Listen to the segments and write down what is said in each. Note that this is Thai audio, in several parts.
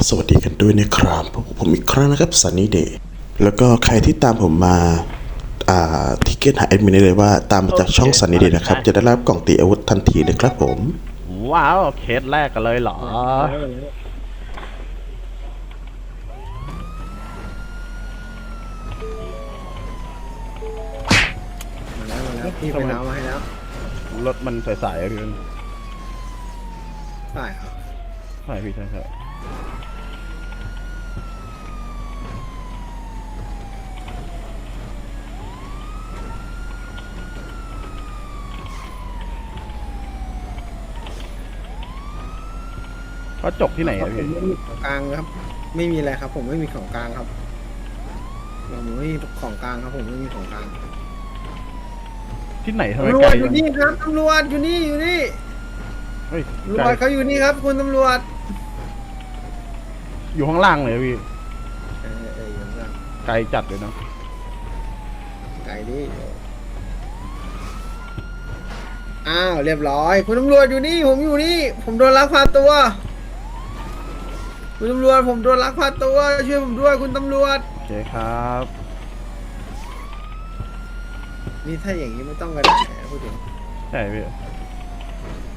ก็สวัสดีกันด้วยนะครับพบกับผมอีกครั้งนะครับซันนี่เดย์แล้วก็ใครที่ตามผมมาอ่าทิเก็ตหาแอดมินได้เลยว่าตามมาจากช่องซันนี่เดย์นะครับ จะได้รับกล่องตีอาวุธทันทีนะครับผม ว้าวเคสแรกกันเลยเหรอ มาแล้วมาแล้วพี่ไปน้ำมาให้แล้วรถมันใสๆอะพี่ใช่ครับใช่พี่ใช่ใช่ เขาจบที่ไหนครัอะบผมพี่ไม่มีของกลางครับ ไม่มีอะไรครับ ผมไม่มีของกลางครับผมไม่มีของกลางครับ ผมไม่มีของกลางที่ไหนทำไมตำรไกวลจอยู่นี่ครับตำรวจอยู่นี่อยู่นี่เฮ้ยตำรไกลวจเขาอยู่นี่ครับ คุณตำรวจอยู่ข้างล่างเลยอะพี่เออเอออยู่ข้างล่างไกลจัดเลยเนาะไก่ดิอ้าวเรียบร้อย คุณตำรวจอยู่นี่ ผมอยู่นี่ ผมโดนลักพาตัว คุณตำรวจผมโดนลักพาตัว ช่วยผมด้วยคุณตำรวจ โอเคครับ นี่ถ้าอย่างนี้ไม่ต้องกระดาษพูดถึงใช่พี่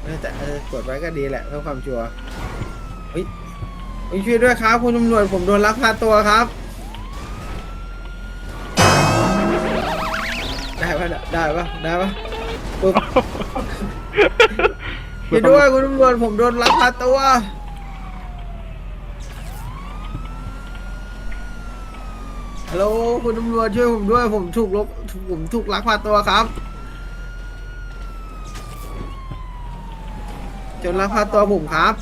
เออแต่เออกดไว้ก็ดีแหละเพื่อความชัวร์เฮ้ยเฮ้ยช่วยด้วยครับคุณตำรวจผมโดนลักพาตัวครับ ได้ปะได้ปะได้ปะปุ๊บช่วยด้วยคุณตำรวจผมโดนลักพาตัว ฮัลโหลคุณตำรวจช่วยผมด้วยผมถูกลบผมถูกลักพาตัวครับจนลักพาตัวผมครับ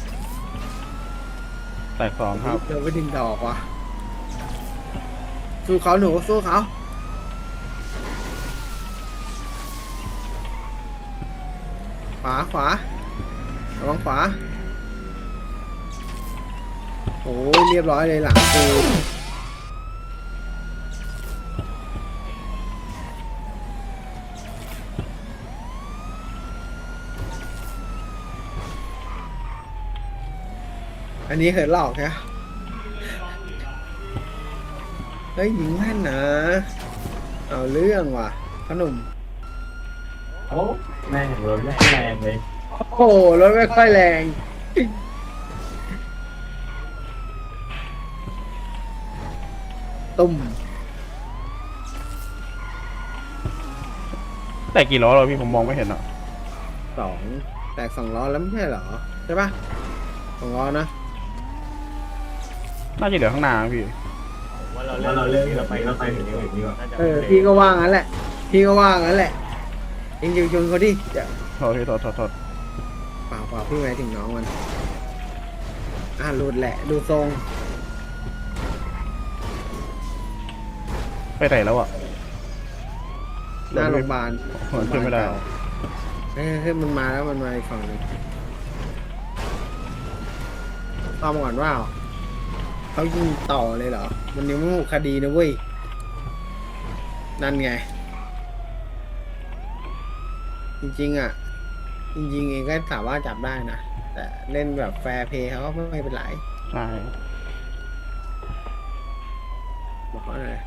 แตกสองครับเดินไปถึงดอกว่ะสู้เขาหนูสู้เขาขวาขวาระวังขวาโอ้ยเรียบร้อยเลยหลังกู อันนี้เคยหลอกใช่ไหมเฮ้ยหญิงแม่นนะ เอาเรื่องว่ะขนมโอ้แม่งรถแม่งแรงเลยโอ้โหรถไม่ค่อยแรง ตุ่มแต่กี่ล้อเราพี่ผมมองไม่เห็นอะสองแตกสองล้อแล้วไม่ใช่เหรอ ใช่ปะสองล้อนะ น่าจะเหลือข้างหน้าพี่ ว่าเราเราเลือกที่เราไปเราไปถึงนี้ดีกว่าเออพี่ก็ว่างั้นแหละ พี่ก็ว่างั้นแหละเองจะชวนเขาดิเดี๋ยวโทษพี่โทษโทษโทษเปล่าเปล่าพี่หมายถึงน้องมันอ่าหลุดแหละ ดูทรงไปไหนแล้วอะหน้าโรงพยาบาลผมขึ้นไม่ได้เฮ้ยเฮ้ยมันมาแล้วมันมาอีกฝั่งหนึงตามก่อนว่า เขายิงต่อเลยเหรอ มันยังไม่หมดคดีนะเว้ย นั่นไง จริงๆอะ จริงๆเองก็สามารถจับได้นะ แต่เล่นแบบแฟร์เพย์เขาก็ไม่เป็นไรใช่บอกเขาหน่อย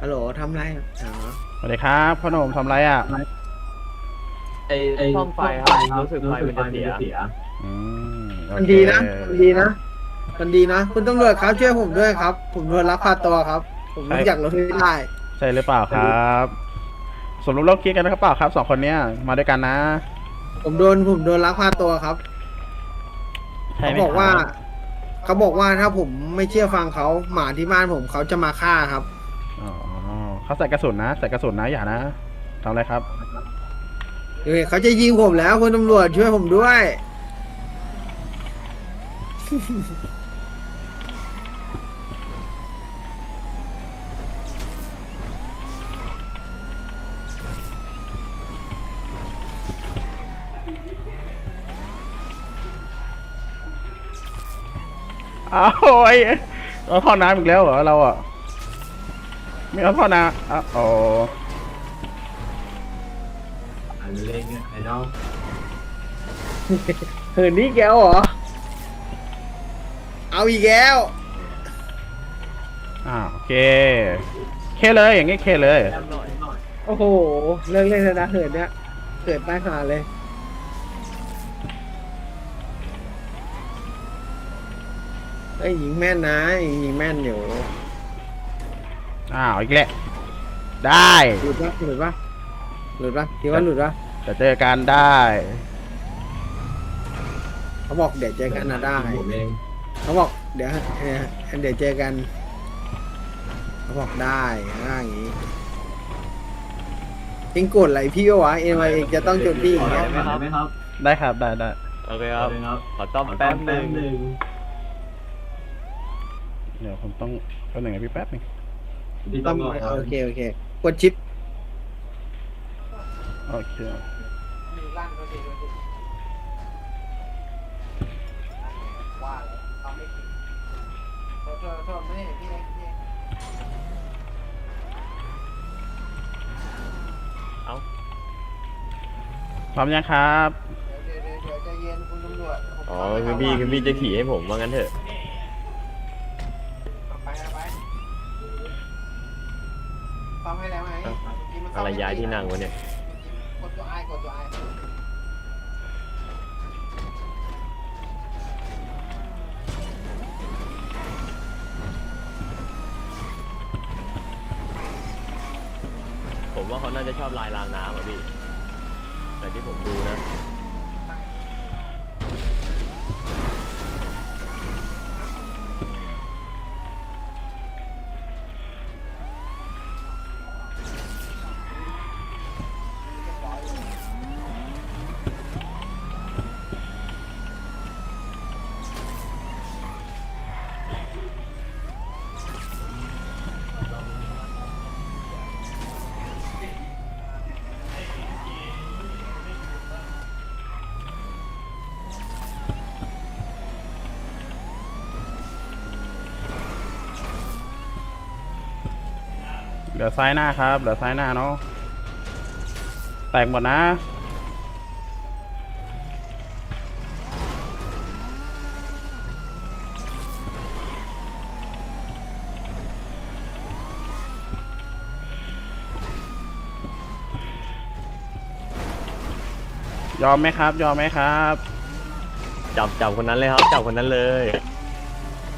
ฮัลโหลทำไรอ๋อ สวัสดีครับพ่อหนุ่มทำไรอะไอ้ไอ้ซ่อมไฟครับรู้สึกไฟมันจะเสีย อืมโอมันเคดีนะ มันดีนะ มันดีนะ คุณตำรวจครับช่วยผมด้วยครับ ผมโดนลักพาตัวครับ ผมรู้จักรถไม่ได้ ใช่หรือเปล่าครับสมรู้ร่วมคิดกันนะครับเปล่าครับสองคนเนี้ยมาด้วยกันนะผมโดนผมโดนลักพาตัวครับใช่เขาไหมบอกว่า ครับเขาบอกว่าถ้าผมไม่เชื่อฟังเขาหมาที่บ้านผมเขาจะมาฆ่าครับ อ๋อเขาใส่กระสุนนะใส่กระสุนนะอย่านะทำอะไรครับ เฮ้ยเขาจะยิงผมแล้วคุณตำรวจช่วยผมด้วย อ้าวโอ้ยเอาท่อน้ำอีกแล้วเหรอเราอะไม่เอาท่อน้ำอะอ๋ออันเล่นไอ้น้องเหินนี่แกวเหรอ เอาอีกแล้วอ่าโอเคเคเลยอย่างงี้เคเลย โอ้โห เลิกเล่นแล้วนะเหินเนี้ยเกิดตั้งหาเลย อ้ยยิงแม่นนะยิงแม่นอยู่อ้าวอีกแล้วได้หลุดปะหลุดปะหลุดปะคิดว่าหลุดปะจะเจอกันได้เขาบอกเดี๋ยวเจอกันนะได้เขาบอกเดี๋ยวเอ่อเดี๋ยวเจอกันเขาบอกได้ว่าอย่างงี้เองกดอะไรพี่วะเอ็นวเองจะต้องจดพี่อย่างเงี้ยไหมครับได้ครับได้ได้โอเคครับขอต้อมแป๊บหนึ่ง เดี๋ยวผมต้องแป๊บหนึ่งนะพี่แป๊บหนึงต้องโอเคโอเค กดชิปโอเคเอ้าพร้อมยังครับ อ๋อคือพี่คือพี่จะขี่ให้ผมว่างั้นเถอะ อะไรย้ายที่นั่งวะเนี่ยกดตัวไอกดตัวไอผมว่าเขาน่าจะชอบลายรางน้ำอะพี่ แต่ที่ผมดูนะ เหลือซ้ายหน้าครับ เหลือซ้ายหน้าเนาะ แตกหมดนะ ยอมไหมครับ ยอมไหมครับ จับจับคนนั้นเลยครับ จับคนนั้นเลย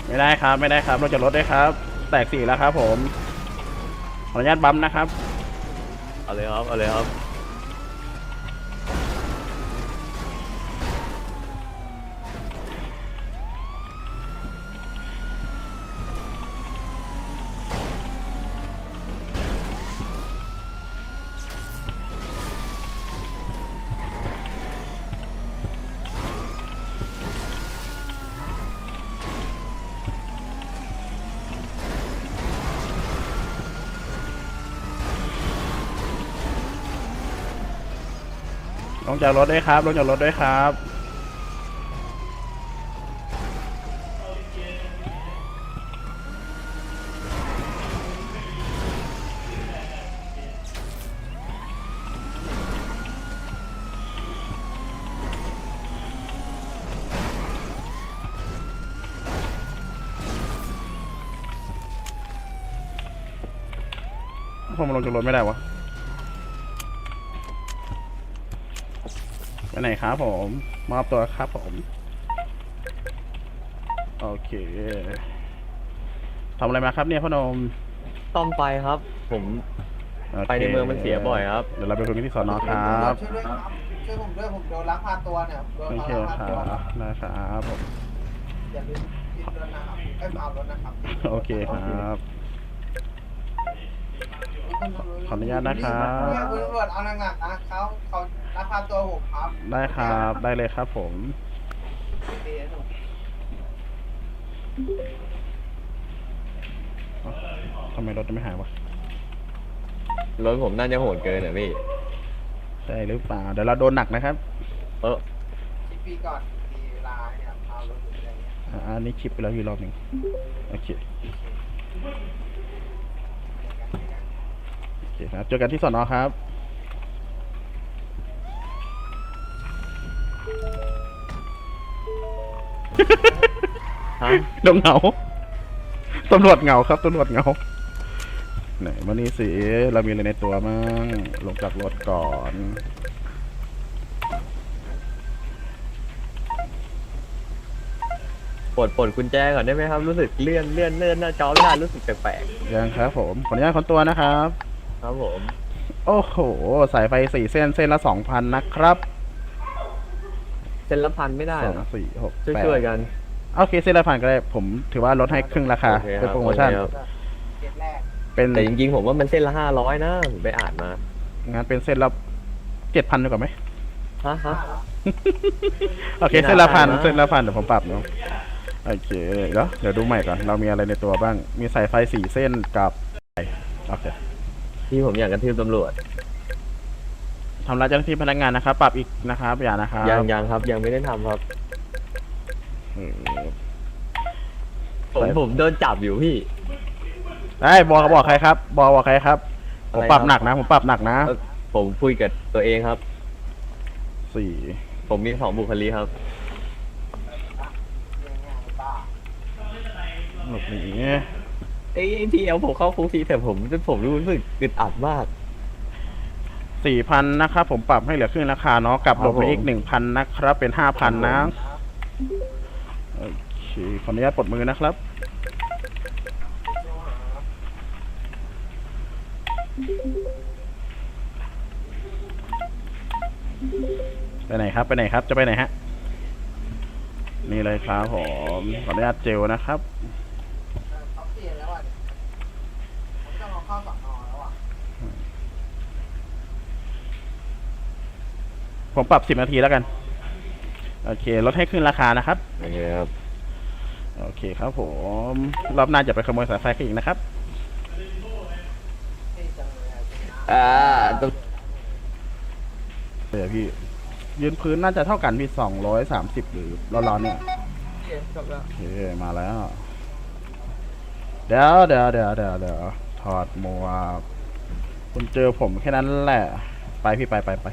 ไม่ได้ครับ ไม่ได้ครับ เราจะลดได้วยครับ แตกสี่แล้วครับผมข ออนุญาตบัมนะครับ เอาเลยครับ เอาเลยครับ งจากรถด้วยครับ ลงจากรถด้วยครับ ผมลงจากรถไม่ได้วะ ไปไหนครับผม มอบตัวครับผม โอเคทำอะไรมาครับเนี่ยพ่อหนมต้อมไฟครับ ผมโคไปในเมืองมันเสียบ่อยครับ เดี๋ยวเราไปคุยกันที่สอนอครับช่วยด้วยครับช่วยผมด้วยผมโดนลักพาตัวเนี่ยโดนโอเคลักคพารัตัวบนะครับผมอย่าลืมยึดรถนะครับเอ้ยเอารถนะครับโอเคครับ ขออนุญาตนะครับ เนี่ยคุณตำรวจเอาหนักๆนะเขาเขาลักพาตัวผมครับได้ครับ ได้เลยครับผมดีนะหนูทำไมรถไม่หายวะ รถผมน่าจะโหดเกินอะพี่ ใช่หรือเปล่า เดี๋ยวเราโดนหนักนะครับ เออคิดปีก่อนมีเวลาเนี่ยเอารถอยู่อะไรเงี้ยอ่าอันนี้คลิปไปแล้วอยู่รอบหนึ่งโอเค โอเคครับ เจอกันที่สอนอครับ ฮะดงเหงาตำรวจเหงาครับตำรวจเหงา ไหนมานี่สิเรามีอะไรในตัวมั่งลงจากรถก่อน ปลดปลดกุญแจก่อนได้ไหมครับ รู้สึกเลื่อนเลื่อนเลื่อนหน้าจอไม่ได้รู้สึกแปลกยังครับผม ขออนุญาตคนตัวนะครับ ๆครับผม โอ้โห สายไฟสี่เส้นเส้นละสองพันนะครับ เซ็นละพันไม่ได้สองนะสี่หกช่วยแปดช่วยๆกัน โอเคเส้นละพันก็ได้ผมถือว่าลดให้ครึ่งราคาโอเคคเป็นรับโปรโมชั่นโอเคครับเป็นแต่จริงๆผมว่ามันเส้นละห้าร้อยนะผมไปอ่านมางานเป็นเส้นละเจ็ดพันดีกว่าไหม ฮะฮะ โอเคไม่น่าเส้นละพันได้นะ เส้นละพันเดี๋ยวผมปรับเนาะโอเคเดี๋ยวเดี๋ยวดูใหม่ก่อนเรามีอะไรในตัวบ้างมีสายไฟสี่เส้นกับโอเค ที่ผมอยากกระทืบตำรวจ ทำร้ายเจ้าหน้าที่พนักงานนะครับ ปรับอีกนะครับ อย่านะครับยังยังครับ ยังไม่ได้ทำครับเออผมผมโดนจับอยู่พี่ ได้บอกบอกใครครับ บอกบอกใครครับ ผมอะไรปรับครับหนักนะ ผมปรับหนักนะเอ่อผมคุยกับตัวเองครับ สี่ผมมีสองบุคลิกครับ หลบหนี เอ้ยที่เอาผมเข้าคุกทีแต่ผมผมรู้สึกอึดอัดมาก สี่พันนะครับผมปรับให้เหลือครึ่งราคาเนาะกับครับหลบหนีอีผกมหนึ่งพันนะครับ เป็นห้าพันนะครับโอเคขออนุญาตปลดมือนะครับไปไหนครับ ไปไหนครับ จะไปไหนฮะ นี่เลยครับผมขออนุญาตเจลนะครับ ผมปรับสิบนาทีแล้วกัน โอเคลดให้ขึ้นราคานะครับโอเคครับโอเคครับผมรอบหน้าจะไปขโมยสายไฟกันอีกนะครับอ่าต้องเดี๋ยวพี่ ยืนพื้นน่าจะเท่ากันพี่สองร้อยสามสิบหรือร้อนๆเนี่ยโอเคมาแล้ว เดี๋ยวเดี๋ยวเดี๋ยวเดี๋ยวเดี๋ยวถอดหมวกคุณเจอผมแค่นั้นแหละ ไปพี่ไปไปไป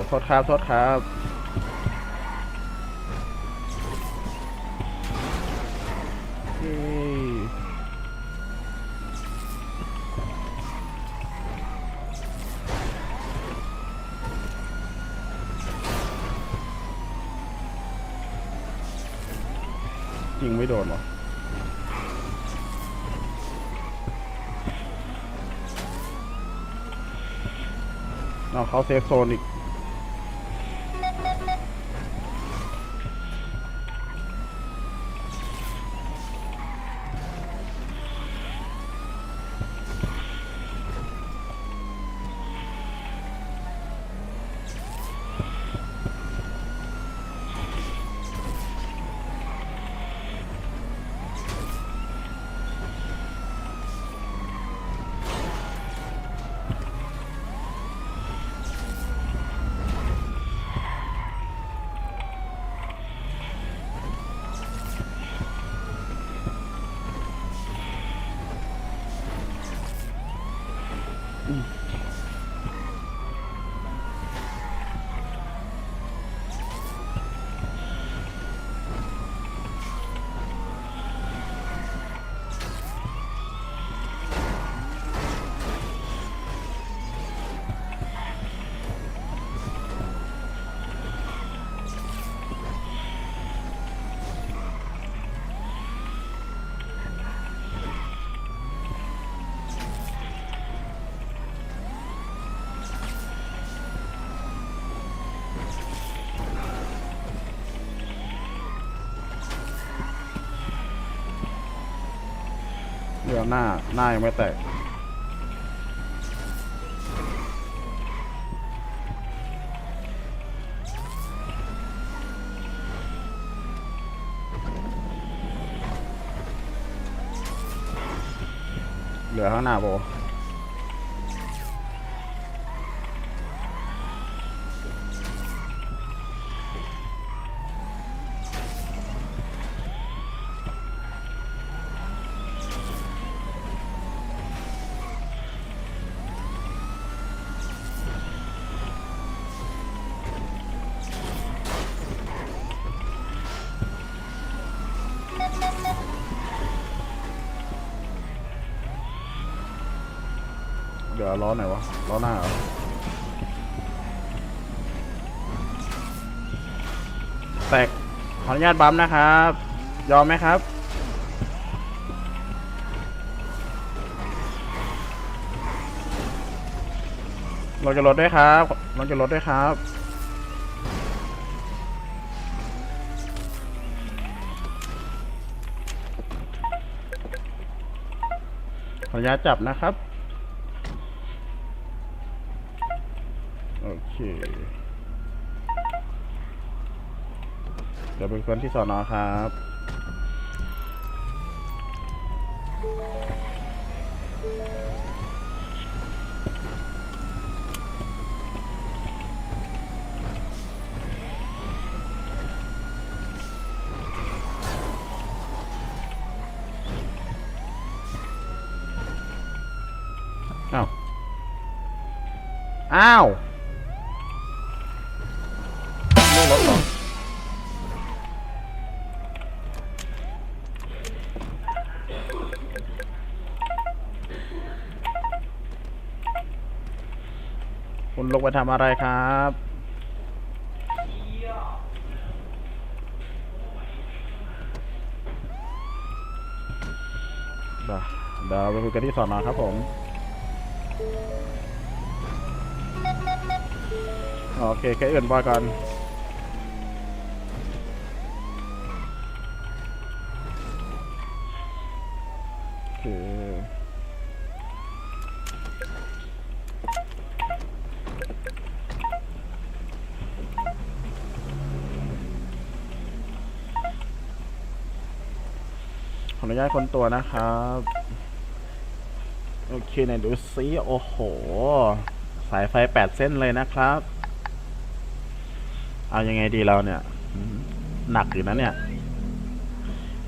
โอ้โทษครับโทษครับเย้ยิงไม่โดนหรอเอาเขาเซฟโซนอีก แล้วหน้าหน้ายังไม่แตกเหลือข้างหน้าโบ เหลือล้อไหนวะ ล้อหน้าเหรอแตกขออนุญาตบัมป์นะครับ ยอมไหมครับ เราจะลดด้วยครับ เราจะลดด้วยครับ ขออนุ ญาตจับนะครับ โอเค เดี๋ยวเป็นคนที่สอนอครับ ลงไปทำอะไรครับเดี๋ยวไปคุยกันที่สอนอครับผมโอเคแค่อื่นบอยก่อนโอเค ขออ นุญาตคนตัวนะครับ โอเคไหนดูซิโอ้โห สายไฟแปดเส้นเลยนะครับ เอายังไงดีเราเนี่ยอืมหนักอยู่นะเนี่ย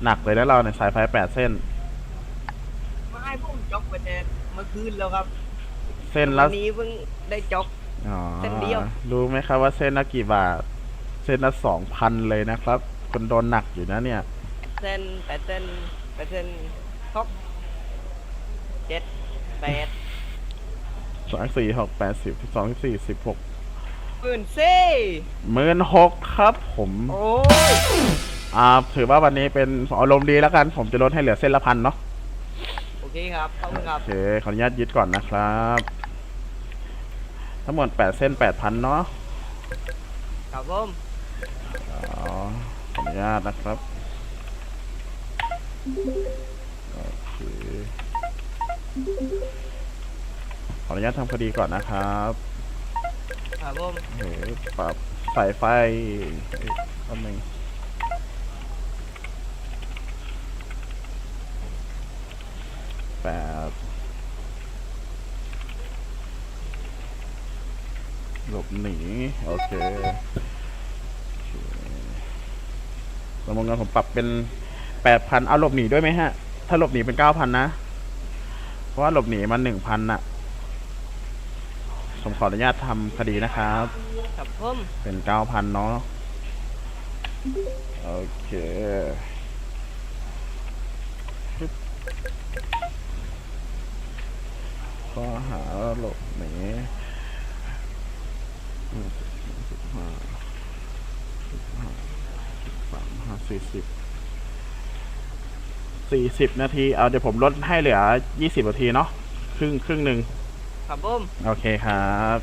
หนักเลยนะเราเนี่ยสายไฟแปดเส้น ไม่ผมจ็อกไปแต่เมื่อคืนแล้วครับ เส้นละวันนี้เพิ่งได้จ็อกอ๋อเส้นเดียว รู้ไหมครับว่าเส้นละกี่บาท เส้นละสองพันเลยนะครับ คนโดนหนักอยู่นะเนี่ย เส้นแปดเส้น แปดเส้นท็อปเจ็ดแปดสองสี่หกแปดสิบสองสี่สิบหกหมื่นเซ่หมื่นหกครับผม โอ้ยอ่าถือว่าวันนี้เป็นอารมณ์ดีแล้วกัน ผมจะลดให้เหลือเส้นละพันเนาะโอเคครับขอบคุณครับโอเคขออนุญาตยึดก่อนนะครับ ทั้งหมดแปดเส้นแปดพันเนาะครับผมอ๋อขออนุญาตนะครับ โอเคขออนุญาตทำคดีก่อนนะครับครับผมเฮ้ยปรับสายไฟเอ้ยแป๊บนึงแปดหลบหนี โอเคโอเคสมมติเงินผมปรับเป็น แปดพันเอาหลบหนีด้วยไหมฮะ ถ้าหลบหนีเป็นเก้าพันนะ เพราะว่าหลบหนีมันหนึ่งพันน่ะผมขออนุญาตทำคดีนะครับ ครับผมเป็นเก้าพันเนาะ โอเคปึ๊บข้อหาหลบหนีสิบห้าสิบห้าสิบสามห้าสี่สิบ สี่สิบนาที เอาเดี๋ยวผมลดให้เหลือยี่สิบนาทีเนาะ ครึ่งครึ่งหนึ่งครับผม โอเคครับ